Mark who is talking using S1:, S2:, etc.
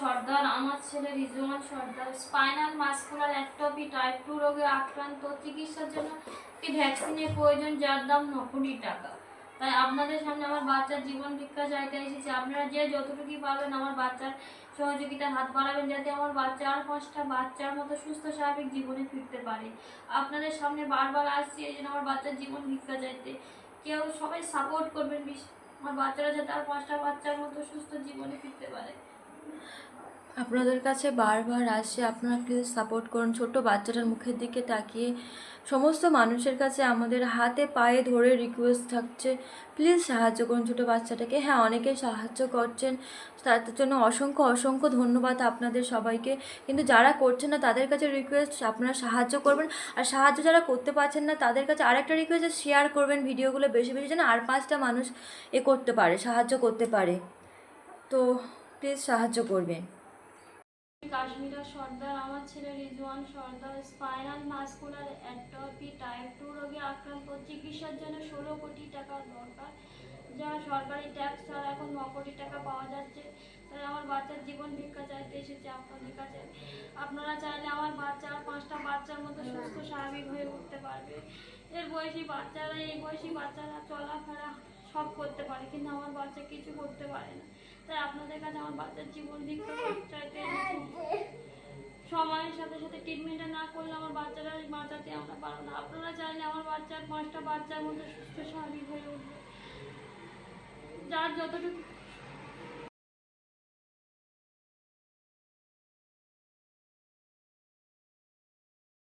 S1: সর্দার, আমার ছেলে Rizwan Sardar. Spinal, muscular অ্যাক্টোপি টাইপ টু রোগে আক্রান্ত। চিকিৎসার জন্য একটি ভ্যাকসিনের প্রয়োজন, যার দাম ন কোটি টাকা। তাই আপনাদের সামনে আমার বাচ্চার জীবন ভিক্ষা চাইতে এসেছি। আপনারা যে যতটুকুই পারবেন আমার বাচ্চার সহযোগিতার হাত বাড়াবেন, যাতে আমার বাচ্চা আর পাঁচটা বাচ্চার মতো সুস্থ, স্বাভাবিক জীবনে ফিরতে পারে। আপনাদের সামনে বারবার আসছি এই জন্য আমার বাচ্চার জীবন ভিক্ষা চাইতে। কেউ সবাই সাপোর্ট করবেন আমার বাচ্চারা যাতে আর পাঁচটা বাচ্চার মতো সুস্থ জীবনে ফিরতে পারে।
S2: আপনাদের কাছে বারবার আসে, আপনারা প্লিজ সাপোর্ট করুন। ছোট বাচ্চাটার মুখের দিকে তাকিয়ে সমস্ত মানুষের কাছে আমাদের হাতে পায়ে ধরে রিকোয়েস্ট থাকছে প্লিজ সাহায্য করুন ছোটো বাচ্চাটাকে। হ্যাঁ অনেকে সাহায্য করছেন, তার জন্য অসংখ্য অসংখ্য ধন্যবাদ আপনাদের সবাইকে। কিন্তু যারা করছেন না, তাদের কাছে রিকোয়েস্ট আপনারা সাহায্য করবেন। আর সাহায্য যারা করতে পারছেন না, তাদের কাছে আরেকটা রিকোয়েস্ট শেয়ার করবেন ভিডিওগুলো বেশি বেশি, যেন আর পাঁচটা মানুষ এ করতে পারে, সাহায্য করতে পারে। তো প্লিজ সাহায্য করবেন।
S1: কাশ্মীরা সর্দার, আমার ছেলে Rizwan Sardar, spinal muscular atrophy type two রোগে আক্রান্ত, চিকিৎসার জন্য ষোলো কোটি টাকা দরকার। যা সরকারি ট্যাক্স ছাড়া এখন ন কোটি টাকা পাওয়া যাচ্ছে। তাই আমার বাচ্চার জীবন ভিক্ষা চাইতে এসেছে আপনাদের কাছে আপনারা চাইলে আমার বাচ্চা আর পাঁচটা বাচ্চার মতো সুস্থ, স্বাভাবিক হয়ে উঠতে পারবে। এর বয়সী বাচ্চারা, এই বয়সী বাচ্চারা চলাফেরা সব করতে পারে, কিন্তু আমার বাচ্চা কিছু করতে পারে না। তাই আপনাদের কাছে আমার বাচ্চার জীবন দীক্ষা চাইতে। সময়ের সাথে সাথে ট্রিটমেন্টটা না করলে আমার বাচ্চারা বাঁচাতে আমরা পারব না। আপনারা চাইলে আমার বাচ্চার পাঁচটা বাচ্চার মতো সুস্থ স্বাভাবিক হয়ে উঠবে। যার যতটুকু